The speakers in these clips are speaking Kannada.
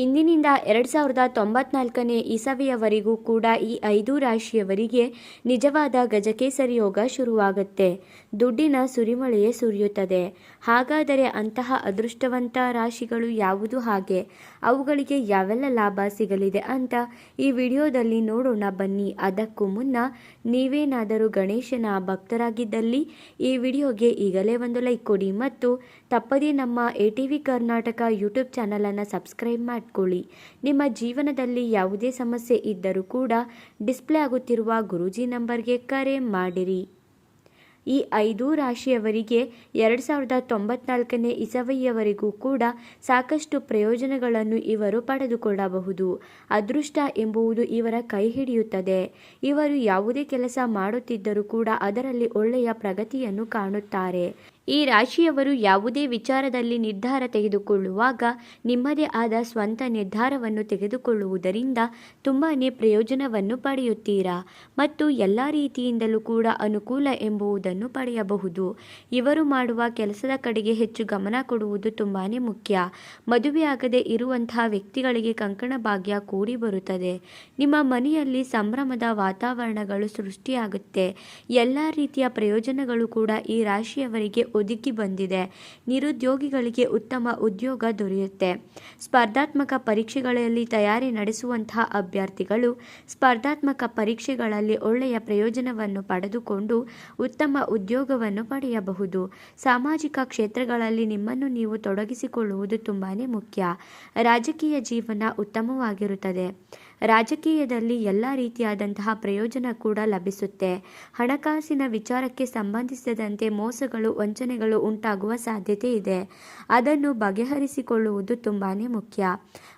ಇಂದಿನಿಂದ ಎರಡು ಸಾವಿರದ ತೊಂಬತ್ನಾಲ್ಕನೇ ಇಸವಿಯವರೆಗೂ ಕೂಡ ಈ ಐದು ರಾಶಿಯವರಿಗೆ ನಿಜವಾದ ಗಜಕೇಸರಿ ಯೋಗ ಶುರುವಾಗುತ್ತೆ. ದುಡ್ಡಿನ ಸುರಿಮಳೆಯೇ ಸುರಿಯುತ್ತದೆ. ಹಾಗಾದರೆ ಅಂತಹ ಅದೃಷ್ಟವಂತ ರಾಶಿಗಳು ಯಾವುದು ಹಾಗೆ? ಅವುಗಳಿಗೆ ಯಾವೆಲ್ಲ ಲಾಭ ಸಿಗಲಿದೆ ಅಂತ ಈ ವಿಡಿಯೋದಲ್ಲಿ ನೋಡೋಣ ಬನ್ನಿ. ಅದಕ್ಕೂ ಮುನ್ನ ನೀವೇನಾದರೂ ಗಣೇಶನ ಭಕ್ತರಾಗಿದ್ದಲ್ಲಿ ಈ ವಿಡಿಯೋಗೆ ಈಗಲೇ ಒಂದು ಲೈಕ್ ಕೊಡಿ ಮತ್ತು ತಪ್ಪದೇ ನಮ್ಮ A T V Karnataka YouTube ಚಾನಲನ್ನು ಸಬ್ಸ್ಕ್ರೈಬ್ ಮಾಡಿಕೊಳ್ಳಿ ನಿಮ್ಮ ಜೀವನದಲ್ಲಿ ಯಾವುದೇ ಸಮಸ್ಯೆ ಇದ್ದರೂ ಕೂಡ ಡಿಸ್ಪ್ಲೇ ಆಗುತ್ತಿರುವ ಗುರೂಜಿ ನಂಬರ್ಗೆ ಕರೆ ಮಾಡಿರಿ. ಈ ಐದು ರಾಶಿಯವರಿಗೆ ಎರಡು ಸಾವಿರದ ತೊಂಬತ್ನಾಲ್ಕನೇ ಇಸವಿಯವರೆಗೂ ಕೂಡ ಸಾಕಷ್ಟು ಪ್ರಯೋಜನಗಳನ್ನು ಇವರು ಪಡೆದುಕೊಳ್ಳಬಹುದು. ಅದೃಷ್ಟ ಎಂಬುವುದು ಇವರ ಕೈ ಹಿಡಿಯುತ್ತದೆ. ಇವರು ಯಾವುದೇ ಕೆಲಸ ಮಾಡುತ್ತಿದ್ದರೂ ಕೂಡ ಅದರಲ್ಲಿ ಒಳ್ಳೆಯ ಪ್ರಗತಿಯನ್ನು ಕಾಣುತ್ತಾರೆ. ಈ ರಾಶಿಯವರು ಯಾವುದೇ ವಿಚಾರದಲ್ಲಿ ನಿರ್ಧಾರ ತೆಗೆದುಕೊಳ್ಳುವಾಗ ನಿಮ್ಮದೇ ಆದ ಸ್ವಂತ ನಿರ್ಧಾರವನ್ನು ತೆಗೆದುಕೊಳ್ಳುವುದರಿಂದ ತುಂಬಾ ಪ್ರಯೋಜನವನ್ನು ಪಡೆಯುತ್ತೀರಾ? ಮತ್ತು ಎಲ್ಲ ರೀತಿಯಿಂದಲೂ ಕೂಡ ಅನುಕೂಲ ಎಂಬುವುದನ್ನು ಪಡೆಯಬಹುದು. ಇವರು ಮಾಡುವ ಕೆಲಸದ ಕಡೆಗೆ ಹೆಚ್ಚು ಗಮನ ಕೊಡುವುದು ತುಂಬಾ ಮುಖ್ಯ. ಮದುವೆಯಾಗದೆ ಇರುವಂತಹ ವ್ಯಕ್ತಿಗಳಿಗೆ ಕಂಕಣ ಭಾಗ್ಯ ಕೂಡಿ ಬರುತ್ತದೆ. ನಿಮ್ಮ ಮನೆಯಲ್ಲಿ ಸಂಭ್ರಮದ ವಾತಾವರಣಗಳು ಸೃಷ್ಟಿಯಾಗುತ್ತೆ. ಎಲ್ಲ ರೀತಿಯ ಪ್ರಯೋಜನಗಳು ಕೂಡ ಈ ರಾಶಿಯವರಿಗೆ ಒದಗಿ ಬಂದಿದೆ. ನಿರುದ್ಯೋಗಿಗಳಿಗೆ ಉತ್ತಮ ಉದ್ಯೋಗ ದೊರೆಯುತ್ತೆ. ಸ್ಪರ್ಧಾತ್ಮಕ ಪರೀಕ್ಷೆಗಳಲ್ಲಿ ತಯಾರಿ ನಡೆಸುವಂತಹ ಅಭ್ಯರ್ಥಿಗಳು ಸ್ಪರ್ಧಾತ್ಮಕ ಪರೀಕ್ಷೆಗಳಲ್ಲಿ ಒಳ್ಳೆಯ ಪ್ರಯೋಜನವನ್ನು ಪಡೆದುಕೊಂಡು ಉತ್ತಮ ಉದ್ಯೋಗವನ್ನು ಪಡೆಯಬಹುದು. ಸಾಮಾಜಿಕ ಕ್ಷೇತ್ರಗಳಲ್ಲಿ ನಿಮ್ಮನ್ನು ನೀವು ತೊಡಗಿಸಿಕೊಳ್ಳುವುದು ತುಂಬಾ ಮುಖ್ಯ. ರಾಜಕೀಯ ಜೀವನ ಉತ್ತಮವಾಗಿರುತ್ತದೆ. ರಾಜಕೀಯದಲ್ಲಿ ಎಲ್ಲ ರೀತಿಯಾದಂತಹ ಪ್ರಯೋಜನ ಕೂಡ ಲಭಿಸುತ್ತೆ. ಹಣಕಾಸಿನ ವಿಚಾರಕ್ಕೆ ಸಂಬಂಧಿಸಿದಂತೆ ಮೋಸಗಳು, ವಂಚನೆಗಳು ಉಂಟಾಗುವ ಸಾಧ್ಯತೆ ಇದೆ. ಅದನ್ನು ಬಗೆಹರಿಸಿಕೊಳ್ಳುವುದು ತುಂಬಾ ಮುಖ್ಯ.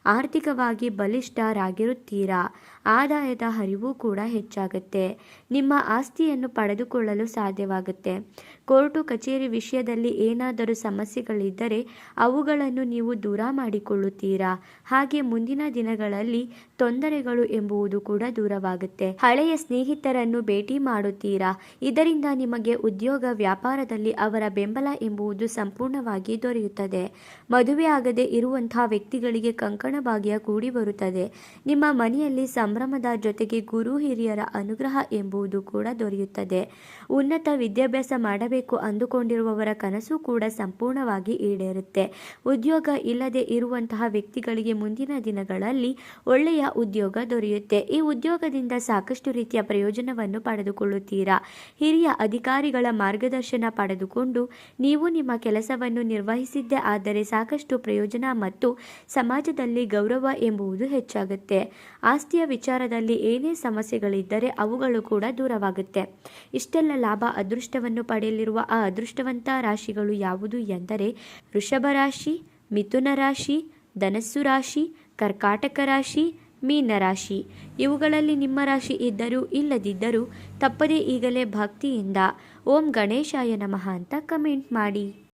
ಆರ್ಥಿಕವಾಗಿ ಬಲಿಷ್ಠರಾಗಿರುತ್ತೀರಾ? ಆದಾಯದ ಹರಿವು ಕೂಡ ಹೆಚ್ಚಾಗುತ್ತೆ. ನಿಮ್ಮ ಆಸ್ತಿಯನ್ನು ಪಡೆದುಕೊಳ್ಳಲು ಸಾಧ್ಯವಾಗುತ್ತೆ. ಕೋರ್ಟು, ಕಚೇರಿ ವಿಷಯದಲ್ಲಿ ಏನಾದರೂ ಸಮಸ್ಯೆಗಳಿದ್ದರೆ ಅವುಗಳನ್ನು ನೀವು ದೂರ ಮಾಡಿಕೊಳ್ಳುತ್ತೀರಾ? ಹಾಗೆ ಮುಂದಿನ ದಿನಗಳಲ್ಲಿ ತೊಂದರೆಗಳು ಎಂಬುವುದು ಕೂಡ ದೂರವಾಗುತ್ತೆ. ಹಳೆಯ ಸ್ನೇಹಿತರನ್ನು ಭೇಟಿ ಮಾಡುತ್ತೀರಾ? ಇದರಿಂದ ನಿಮಗೆ ಉದ್ಯೋಗ ವ್ಯಾಪಾರದಲ್ಲಿ ಅವರ ಬೆಂಬಲ ಎಂಬುದು ಸಂಪೂರ್ಣವಾಗಿ ದೊರೆಯುತ್ತದೆ. ಮದುವೆಯಾಗದೆ ಇರುವಂತಹ ವ್ಯಕ್ತಿಗಳಿಗೆ ಕಂಕಣ ಭಾಗ್ಯ ಕೂಡಿ ಬರುತ್ತದೆ. ನಿಮ್ಮ ಮನೆಯಲ್ಲಿ ಸಂಭ್ರಮದ ಜೊತೆಗೆ ಗುರು ಹಿರಿಯರ ಅನುಗ್ರಹ ಎಂಬುದು ಕೂಡ ದೊರೆಯುತ್ತದೆ. ಉನ್ನತ ವಿದ್ಯಾಭ್ಯಾಸ ಮಾಡಬೇಕು ಅಂದುಕೊಂಡಿರುವವರ ಕನಸು ಕೂಡ ಸಂಪೂರ್ಣವಾಗಿ ಈಡೇರುತ್ತೆ. ಉದ್ಯೋಗ ಇಲ್ಲದೆ ಇರುವಂತಹ ವ್ಯಕ್ತಿಗಳಿಗೆ ಮುಂದಿನ ದಿನಗಳಲ್ಲಿ ಒಳ್ಳೆಯ ಉದ್ಯೋಗ ದೊರೆಯುತ್ತೆ. ಈ ಉದ್ಯೋಗದಿಂದ ಸಾಕಷ್ಟು ರೀತಿಯ ಪ್ರಯೋಜನವನ್ನು ಪಡೆದುಕೊಳ್ಳುತ್ತೀರಾ? ಹಿರಿಯ ಅಧಿಕಾರಿಗಳ ಮಾರ್ಗದರ್ಶನ ಪಡೆದುಕೊಂಡು ನೀವು ನಿಮ್ಮ ಕೆಲಸವನ್ನು ನಿರ್ವಹಿಸಿದ್ದೇ ಆದರೆ ಸಾಕಷ್ಟು ಪ್ರಯೋಜನ ಮತ್ತು ಸಮಾಜದಲ್ಲಿ ಗೌರವ ಎಂಬುವುದು ಹೆಚ್ಚಾಗುತ್ತೆ. ಆಸ್ತಿಯ ವಿಚಾರದಲ್ಲಿ ಏನೇ ಸಮಸ್ಯೆಗಳಿದ್ದರೆ ಅವುಗಳು ಕೂಡ ದೂರವಾಗುತ್ತೆ. ಇಷ್ಟೆಲ್ಲ ಲಾಭ ಅದೃಷ್ಟವನ್ನು ಪಡೆಯಲಿರುವ ಆ ಅದೃಷ್ಟವಂತ ರಾಶಿಗಳು ಯಾವುದು ಎಂದರೆ ವೃಷಭ ರಾಶಿ, ಮಿಥುನ ರಾಶಿ, ಧನಸ್ಸು ರಾಶಿ, ಕರ್ಕಾಟಕ ರಾಶಿ ಮೀನ ರಾಶಿ. ಇವುಗಳಲ್ಲಿ ನಿಮ್ಮ ರಾಶಿ ಇದ್ದರೂ ಇಲ್ಲದಿದ್ದರೂ ತಪ್ಪದೇ ಈಗಲೇ ಭಕ್ತಿಯಿಂದ ಓಂ ಗಣೇಶಾಯ ನಮಃ ಅಂತ ಕಮೆಂಟ್ ಮಾಡಿ.